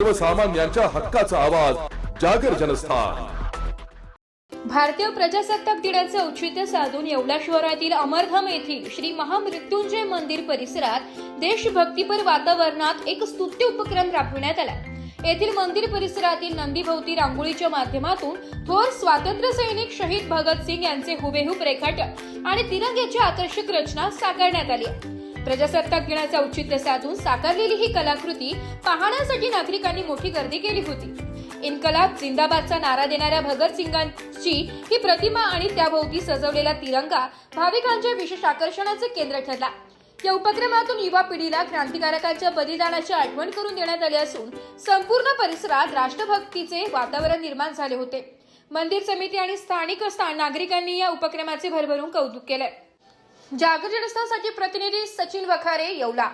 सर्वसामान्यांच्या हक्काचा आवाज जागर जनस्थान भारतीय प्रजासत्ताक दिनाचे औचित्य साधून येवला शहरातील अमरधाम येथील श्री महामृत्युंजय मंदिर परिसरात देशभक्तीपर वातावरणात एक स्तुत्य उपक्रम राबविण्यात आला येथील मंदिर परिसरातील नंदीभोवती रांगोळीच्या माध्यमातून थोर स्वातंत्र्य सैनिक शहीद भगतसिंग यांचे हुबेहूब रेखाटन आणि तिरंग्याची आकर्षक रचना साकारण्यात आली आहे. प्रजासत्ताक दिनाचे औचित्य साधून साकारलेली ही कलाकृती पाहण्यासाठी नागरिकांनी मोठी गर्दी केली होती. इन्कलाब जिंदाबादचा नारा देणाऱ्या भगतसिंगांची ही प्रतिमा आणि त्याभोवती सजवलेला तिरंगा भाविकांच्या विशेष आकर्षणाचे केंद्र ठरला. या उपक्रमातून युवा पिढीला क्रांतिकारकांच्या बलिदानाची आठवण करून देण्यात आली असून संपूर्ण परिसरात राष्ट्रभक्तीचे वातावरण निर्माण झाले होते. मंदिर समिती आणि स्थानिक नागरिकांनी या उपक्रमाचे भरभरून कौतुक केलंय. जागर जनस्थासाठी प्रतिनिधी सचिन वखारे येवला.